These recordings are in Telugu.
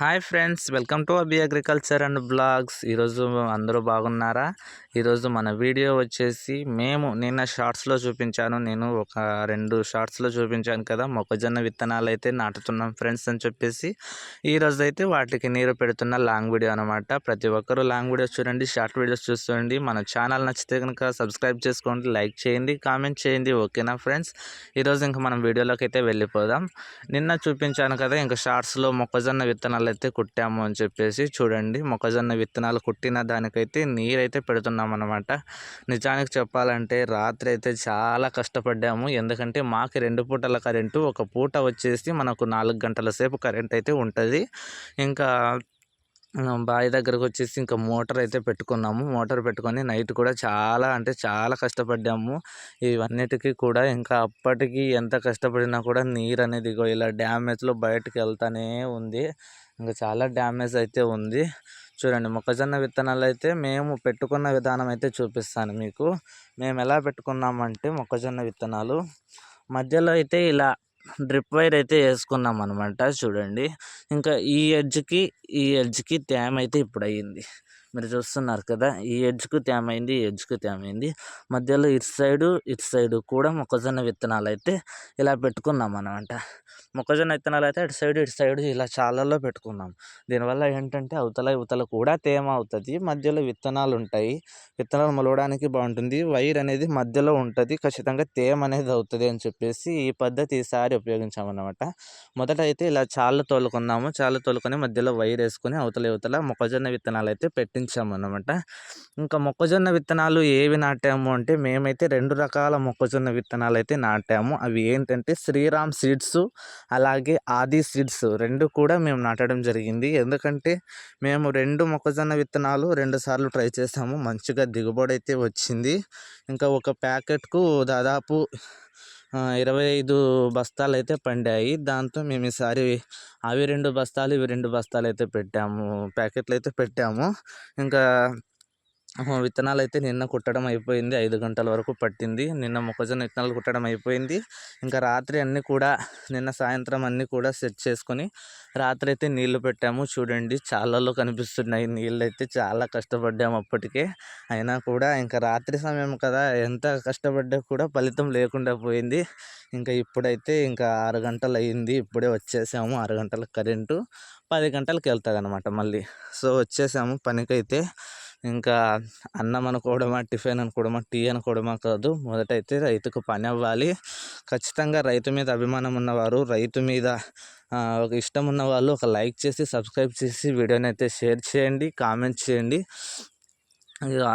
Hi friends welcome to Abi agriculture and blogs. ఈరోజు అందరూ బాగున్నారా? ఈరోజు మన వీడియో వచ్చేసి మేము నిన్న షార్ట్స్లో చూపించాను. నేను ఒక రెండు షార్ట్స్లో చూపించాను కదా మొక్కజొన్న విత్తనాలు అయితే నాటుతున్నాం ఫ్రెండ్స్ అని చెప్పేసి. ఈరోజు అయితే వాటికి నీరు పెడుతున్న లాంగ్ వీడియో అనమాట ప్రతి ఒక్కరూ లాంగ్ వీడియోస్ చూడండి షార్ట్ వీడియోస్ చూస్తుండండి. మన ఛానల్ నచ్చితే కనుక సబ్స్క్రైబ్ చేసుకోండి లైక్ చేయండి కామెంట్ చేయండి. ఓకేనా ఫ్రెండ్స్? ఈరోజు ఇంకా మనం వీడియోలోకి అయితే వెళ్ళిపోదాం. నిన్న చూపించాను కదా ఇంకా షార్ట్స్లో మొక్కజొన్న విత్తనాలు అయితే కుట్టాము అని చెప్పేసి చూడండి. మొక్కజొన్న విత్తనాలు కుట్టిన దానికైతే నీరైతే పెడుతున్నాం అనమాట నిజానికి చెప్పాలంటే రాత్రి అయితే చాలా కష్టపడ్డాము. ఎందుకంటే మాకు రెండు పూటల కరెంటు ఒక పూట వచ్చేసి మనకు నాలుగు గంటల సేపు కరెంట్ అయితే ఉంటుంది. ఇంకా బావి దగ్గరకు వచ్చేసి ఇంకా మోటార్ అయితే పెట్టుకున్నాము. మోటార్ పెట్టుకొని నైట్ కూడా చాలా అంటే చాలా కష్టపడ్డాము. ఇవన్నిటికీ కూడా ఇంకా అప్పటికి ఎంత కష్టపడినా కూడా నీరు అనేది ఇలా డ్యామేజ్లో బయటకు వెళ్తానే ఉంది. ఇంకా చాలా డ్యామేజ్ అయితే ఉంది. చూడండి మొక్కజొన్న విత్తనాలు అయితే మేము పెట్టుకున్న విధానం అయితే చూపిస్తాను మీకు. మేము ఎలా పెట్టుకున్నామంటే మొక్కజొన్న విత్తనాలు. మధ్యలో అయితే ఇలా డ్రిప్ వైర్ అయితే వేసుకున్నాం అనమాట చూడండి. ఇంకా ఈ ఎడ్జ్కి ఈ ఎడ్జ్కి తేమ అయితే ఇప్పుడు అయ్యింది మీరు చూస్తున్నారు కదా ఈ ఎడ్జ్కు తేమైంది ఈ ఎడ్జ్కు తేమైంది. మధ్యలో ఇటు సైడు ఇటు సైడు కూడా మొక్కజొన్న విత్తనాలు అయితే ఇలా పెట్టుకున్నాం అనమాట మొక్కజొన్న విత్తనాలు అయితే అటు సైడ్ ఇటు సైడ్ ఇలా చాలల్లో పెట్టుకున్నాం. దీనివల్ల ఏంటంటే అవతల ఇవతల కూడా తేమ అవుతుంది. మధ్యలో విత్తనాలు ఉంటాయి. విత్తనాలు మొలవడానికి బాగుంటుంది. వైర్ అనేది మధ్యలో ఉంటుంది. ఖచ్చితంగా తేమ అనేది అవుతుంది అని చెప్పేసి ఈ పద్ధతి ఈసారి ఉపయోగించామన్నమాట. మొదట అయితే ఇలా చాలా తోలుకున్నాము. చాలా తోలుకొని మధ్యలో వైర్ వేసుకొని అవతల ఇవతల మొక్కజొన్న విత్తనాలు అయితే పెట్టించాము అన్నమాట ఇంకా మొక్కజొన్న విత్తనాలు ఏవి నాటాము అంటే మేమైతే రెండు రకాల మొక్కజొన్న విత్తనాలు అయితే నాటాము. అవి ఏంటంటే శ్రీరామ్ సీడ్స్ అలాగే ఆది సీడ్స్ రెండు కూడా మేము నాటడం జరిగింది. ఎందుకంటే మేము రెండు మొక్కజొన్న విత్తనాలు రెండు సార్లు ట్రై చేసాము. మంచిగా దిగుబడి అయితే వచ్చింది. ఇంకా ఒక ప్యాకెట్కు దాదాపు ఇరవై ఐదు బస్తాలు అయితే పండాయి. దాంతో మేము ఈసారి అవి రెండు బస్తాలు ఇవి రెండు బస్తాలు అయితే పెట్టాము. ప్యాకెట్లు అయితే పెట్టాము. ఇంకా విత్తనాలు అయితే నిన్న కుట్టడం అయిపోయింది. ఐదు గంటల వరకు పట్టింది. నిన్న మొక్కజొన్న విత్తనాలు కుట్టడం అయిపోయింది. ఇంకా రాత్రి అన్నీ కూడా నిన్న సాయంత్రం అన్నీ కూడా సెట్ చేసుకొని రాత్రి అయితే నీళ్ళు పెట్టాము. చూడండి చాలాలో కనిపిస్తున్నాయి. నీళ్ళు అయితే చాలా కష్టపడ్డాము అప్పటికే. అయినా కూడా ఇంకా రాత్రి సమయం కదా ఎంత కష్టపడ్డా కూడా ఫలితం లేకుండా పోయింది. ఇంకా ఇప్పుడైతే ఇంకా ఆరు గంటలు అయ్యింది ఇప్పుడే వచ్చేసాము. ఆరు గంటలకు కరెంటు పది గంటలకు వెళ్తుంది అనమాట మళ్ళీ. సో వచ్చేసాము పనికైతే. ఇంకా అన్నం అనుకోవడమా టిఫిన్ అనుకోవడమా టీ అనుకోవడమా కాదు. మొదట అయితే రైతుకు పని అవ్వాలి. ఖచ్చితంగా రైతు మీద అభిమానం ఉన్నవారు రైతు మీద ఒక ఇష్టం ఉన్న వాళ్ళు ఒక లైక్ చేసి సబ్స్క్రైబ్ చేసి వీడియోని అయితే షేర్ చేయండి కామెంట్ చేయండి.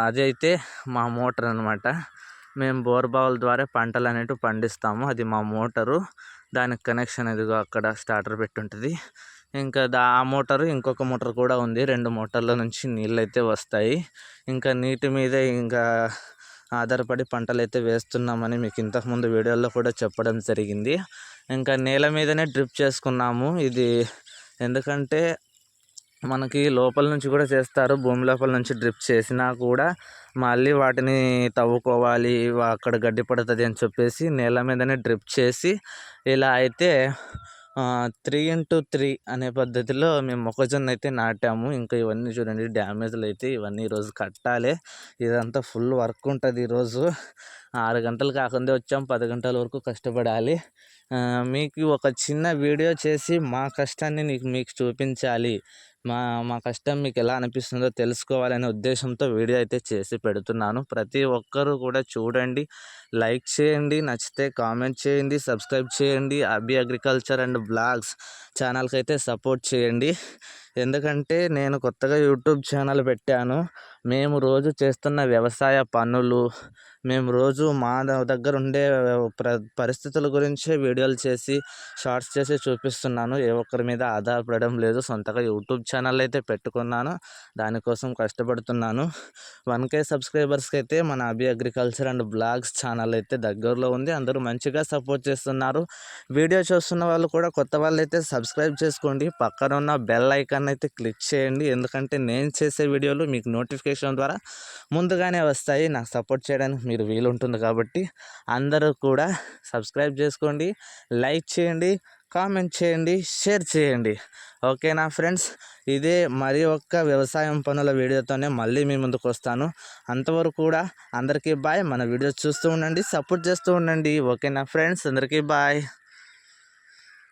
అది అయితే మా మోటార్ అనమాట మేము బోర్బావుల ద్వారా పంటలు అనేటివి పండిస్తాము. అది మా మోటారు. దానికి కనెక్షన్ ఇదిగో అక్కడ స్టార్టర్ పెట్టి ఉంటుంది. ఇంకా దా ఆ మోటారు ఇంకొక మోటార్ కూడా ఉంది. రెండు మోటార్ల నుంచి నీళ్ళు అయితే వస్తాయి. ఇంకా నీటి మీదే ఇంకా ఆధారపడి పంటలు అయితే వేస్తున్నామని మీకు ఇంతకుముందు వీడియోలో కూడా చెప్పడం జరిగింది. ఇంకా నేల మీదనే డ్రిప్ చేసుకున్నాము. ఇది ఎందుకంటే మనకి లోపల నుంచి కూడా చేస్తారు. భూమి లోపల నుంచి డ్రిప్ చేసినా కూడా మళ్ళీ వాటిని తవ్వుకోవాలి అక్కడ గడ్డి పడుతుంది అని చెప్పేసి నేల మీదనే డ్రిప్ చేసి ఇలా అయితే త్రీ ఇంటూ త్రీ అనే పద్ధతిలో మేము మొక్కజొన్న అయితే నాటాము. ఇంకా ఇవన్నీ చూడండి డ్యామేజ్లు అయితే ఇవన్నీ ఈరోజు కట్టాలి. ఇదంతా ఫుల్ వర్క్ ఉంటుంది ఈరోజు ఆరు గంటలు కాకుండా వచ్చాం పది గంటల వరకు కష్టపడాలి. మీకు ఒక చిన్న వీడియో చేసి మా కష్టాన్ని నీకు మీకు చూపించాలి. మా మా కష్టం మీకు ఎలా అనిపిస్తుందో తెలుసుకోవాలనే ఉద్దేశంతో వీడియో అయితే చేసి పెడుతున్నాను. ప్రతి ఒక్కరూ కూడా చూడండి లైక్ చేయండి నచ్చితే కామెంట్ చేయండి సబ్స్క్రైబ్ చేయండి. అబి అగ్రికల్చర్ అండ్ బ్లాగ్స్ ఛానల్కి అయితే సపోర్ట్ చేయండి. ఎందుకంటే నేను కొత్తగా యూట్యూబ్ ఛానల్ పెట్టాను. మేము రోజు చేస్తున్న వ్యవసాయ పనులు మేము రోజు మా దగ్గర ఉండే ప్ర పరిస్థితుల గురించే వీడియోలు చేసి షార్ట్స్ చేసి చూపిస్తున్నాను. ఏ ఒక్కరి మీద ఆధారపడడం లేదు. సొంతగా యూట్యూబ్ ఛానల్ అయితే పెట్టుకున్నాను. దానికోసం కష్టపడుతున్నాను. వన్ కే సబ్స్క్రైబర్స్కి అయితే మన Abhi agriculture and blogs channel అయితే దగ్గరలో ఉంది. అందరూ మంచిగా సపోర్ట్ చేస్తున్నారు. వీడియో చూస్తున్న వాళ్ళు కూడా కొత్త వాళ్ళు అయితే సబ్స్క్రైబ్ చేసుకోండి. పక్కన ఉన్న బెల్ ఐకాన్ అయితే క్లిక్ చేయండి. ఎందుకంటే నేను చేసే వీడియోలు మీకు నోటిఫికేషన్ ద్వారా ముందుగానే వస్తాయి. నాకు సపోర్ట్ చేయడానికి మీరు వీలుంటుంది కాబట్టి అందరూ కూడా సబ్స్క్రైబ్ చేసుకోండి లైక్ చేయండి కామెంట్ చేయండి షేర్ చేయండి. ఓకేనా ఫ్రెండ్స్? ఇదే మరి ఒక్క వ్యవసాయం పనుల వీడియోతోనే మళ్ళీ మీ ముందుకు వస్తాను. అంతవరకు కూడా అందరికీ బాయ్. మన వీడియో చూస్తూ ఉండండి సపోర్ట్ చేస్తూ ఉండండి. ఓకేనా ఫ్రెండ్స్? అందరికీ బాయ్.